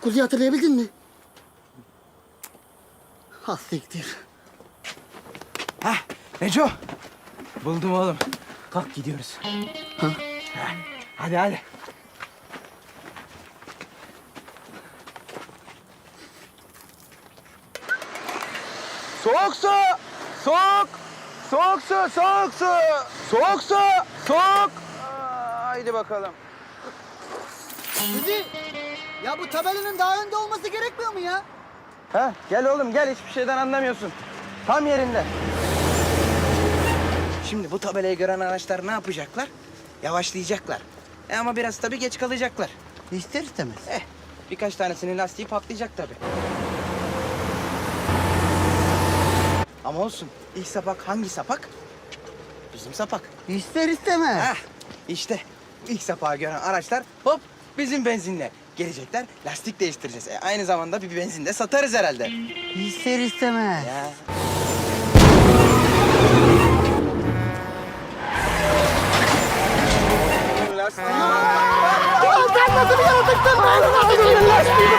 Kuzuyu hatırlayabildin mi? Ha siktir. Heh, Neco. Buldum oğlum. Kalk gidiyoruz. Ha? Heh, Hadi hadi. Soğuk su! Soğuk! Soğuk su! Soğuk su! Soğuk su! Soğuk! Aa, Haydi bakalım. Kuzi! Ya bu tabelanın daha önde olması gerekmiyor mu ya? Ha, gel oğlum gel hiçbir şeyden anlamıyorsun. Tam yerinde. Şimdi bu tabelayı gören araçlar ne yapacaklar? Yavaşlayacaklar. E ama biraz tabii geç kalacaklar. İster istemez. Eh, birkaç tanesinin lastiği patlayacak tabii. Ama olsun. İlk sapak hangi sapak? Bizim sapak. İster istemez. Heh, işte ilk sapağı gören araçlar hop bizim benzinle gelecekler. Lastik değiştireceğiz. E, aynı zamanda bir benzin de satarız herhalde. İster istemez. Ya. Sen nasıl bir yaratıksın? Ben nasıl bir lastiğini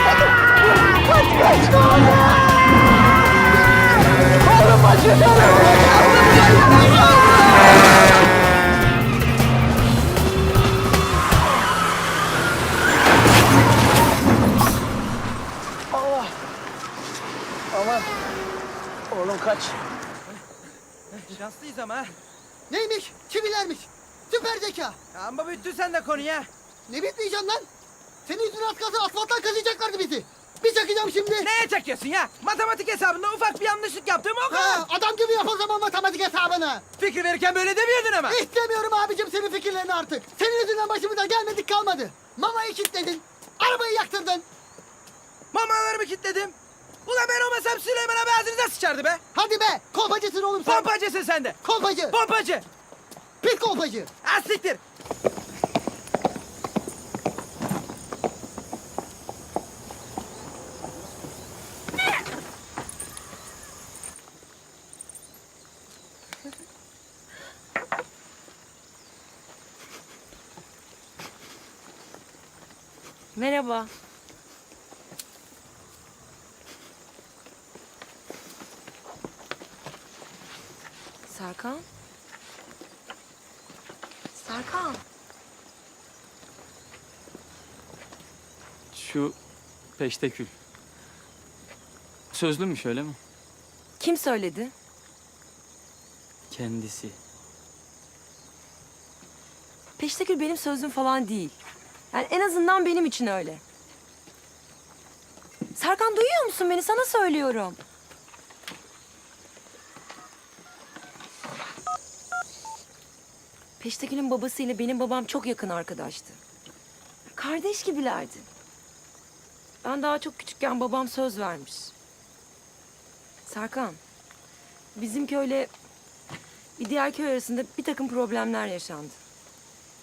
Kaç kaç kaç! Oğlum başım Allah. Aman. Oğlum kaç. Şanslıyız ama ha. Neymiş? Çivilermiş. Süper zeka. Ama büyüttün sen de konuyu ha. Ne bitmeyeceğim lan? Senin yüzünden az kalsın asfalttan kazıyacaklardı bizi. Bir çakacağım şimdi. Neye çekiyorsun ya? Matematik hesabında ufak bir yanlışlık yaptım o kadar. Ha, adam gibi yap o zaman matematik hesabını. Fikir verirken böyle demiyordun ama. İstemiyorum abicim senin fikirlerini artık. Senin yüzünden başımıza gelmedik kalmadı. Mamayı kilitledin. Arabayı yaktırdın. Mamalarımı kilitledim. Ulan ben olmasam Süleyman abi ağzınıza sıçardı be. Hadi be kolpacısın oğlum sen. Pompacısın sen de. Kolpacı. Pompacı. Pis kolpacı. Siktir. Merhaba. Serkan? Serkan. Şu peştekül. Sözlümüş öyle mi? Kim söyledi? Kendisi. Peştekül benim sözüm falan değil. Yani en azından benim için öyle. Serkan duyuyor musun beni? Sana söylüyorum. Peştekül'ün babasıyla benim babam çok yakın arkadaştı. Kardeş gibilerdi. Ben daha çok küçükken babam söz vermiş. Serkan, bizim köyle bir diğer köy arasında bir takım problemler yaşandı.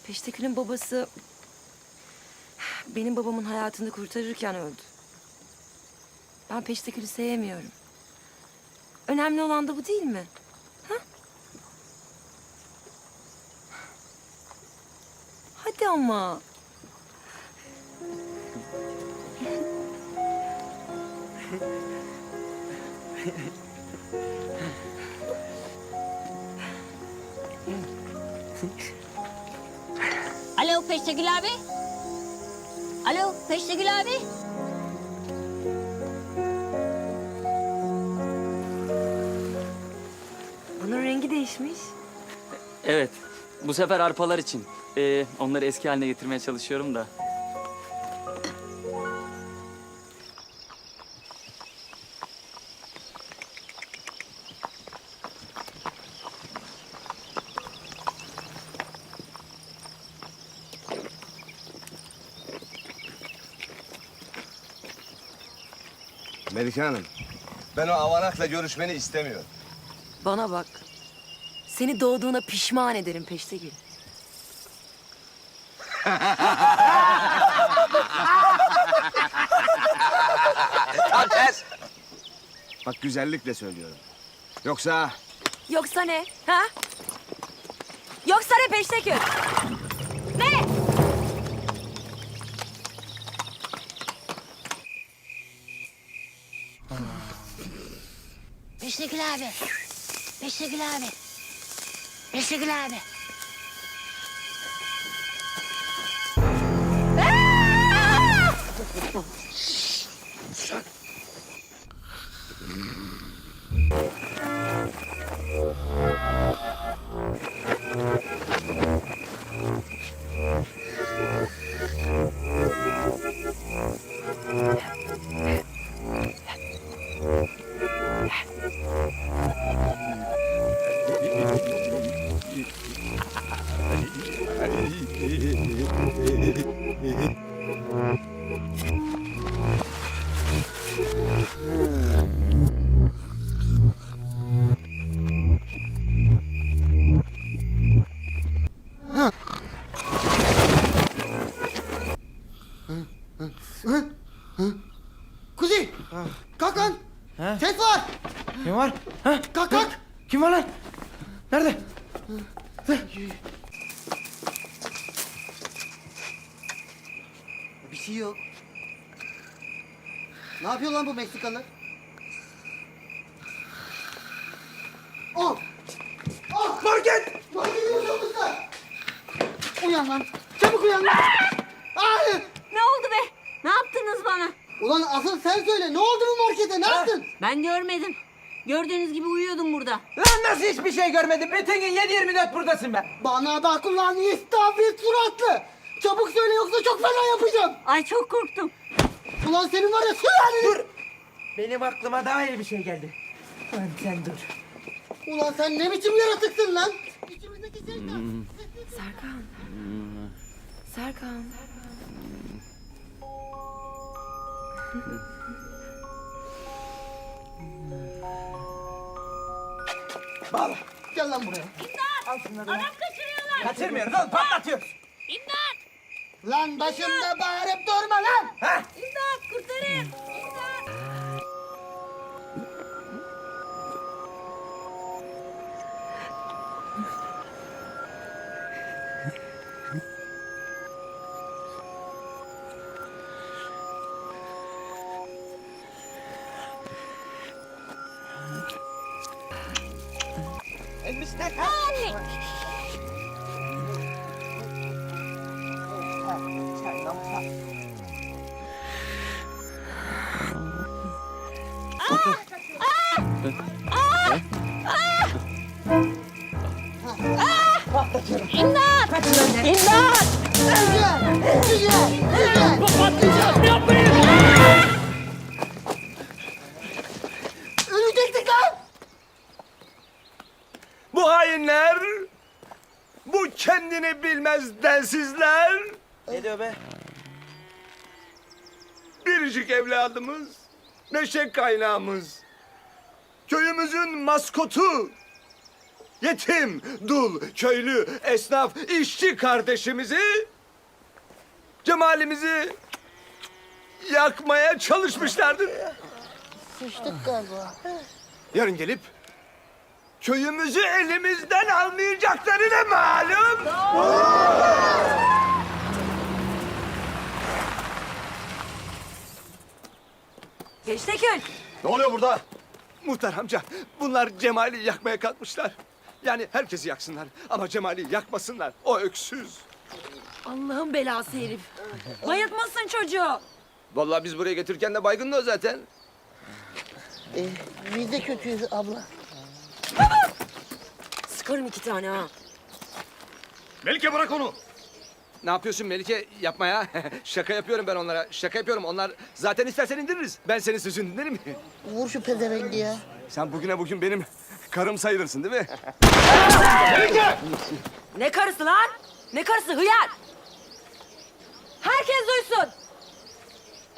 Peştekül'ün babası benim babamın hayatını kurtarırken öldü. Ben Peştekül'ü sevmiyorum. Önemli olan da bu değil mi? Hadi ama. Alo Peştegül abi. Alo Peştegül abi. Bunun rengi değişmiş. Evet. Bu sefer arpalar için. Ee, onları eski haline getirmeye çalışıyorum da. Melike Hanım, ben o avanakla görüşmeni istemiyorum. Bana bak. Seni doğduğuna pişman ederim Peştegül. Tam ters. Bak güzellikle söylüyorum. Yoksa Yoksa ne? Ha? Yoksa ne Beşteköy? Ne? Beşikül abi. Beşikül abi. Beşikül abi. Şey yok. Ne yapıyor lan bu Meksikalılar? Oh! Oh! Market! Markete yazılmışlar! Uyan lan! Çabuk uyan lan! Ay! Ne oldu be? Ne yaptınız bana? Ulan asıl sen söyle ne oldu bu markete ne yaptın? Ben görmedim. Gördüğünüz gibi uyuyordum burada. Lan nasıl hiçbir şey görmedin? Bütün gün 7-24 buradasın be. Bana bak ulan istafet suratlı! Çabuk söyle yoksa çok fena yapacağım! Ay çok korktum. Ulan senin var ya sülaleni! Dur. Benim aklıma daha iyi bir şey geldi. Lan sen dur. Ulan sen ne biçim yaratıksın lan? İçimizdeki şeytan! Serkan. Serkan. Bağla. Gel lan buraya. Al şunları. Adam kaçırıyorlar. Kaçırmıyoruz oğlum patlatıyoruz. Lan başımda bağırıp durma lan! Ha? İmdat! Kurtarın! İmdat! Elbisler. Anne! İmdat! İmdat! Güzel! Güzel! Güzel! Ölecektik lan! Bu hainler, bu kendini bilmez densizler, Ne diyor be? biricik evladımız, neşe kaynağımız, köyümüzün maskotu, yetim, dul, köylü, esnaf, işçi kardeşimizi, cemalimizi yakmaya çalışmışlardır. Sıçtık galiba. Yarın gelip köyümüzü elimizden almayacaklarına malum. Peştekül. Ne oluyor burada? Muhtar amca, bunlar Cemal'i yakmaya kalkmışlar. Yani herkesi yaksınlar ama Cemal'i yakmasınlar. O öksüz. Allah'ın belası herif. Bayıltmasın çocuğu. Vallahi biz buraya getirirken de baygındı o zaten. Ee, biz de kötüyüz abla. Sıkarım iki tane ha. Melike bırak onu. Ne yapıyorsun Melike? Yapma ya. Şaka yapıyorum ben onlara. Şaka yapıyorum. Onlar zaten istersen indiririz. Ben senin sözünü dinlerim. Vur şu pezevengi ya. Sen bugüne bugün benim karım sayılırsın değil mi? Ne karısı lan? Ne karısı hıyar? Herkes duysun.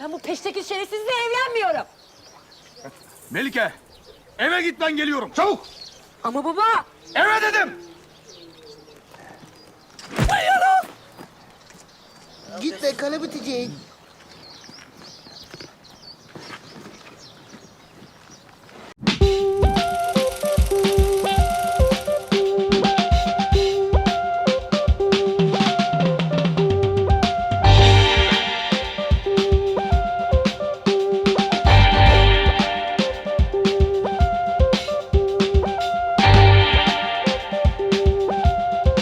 Ben bu peştekil şerefsizle evlenmiyorum. Melike, eve git ben geliyorum. Çabuk. Ama baba Eve dedim. Git be kale bitecek.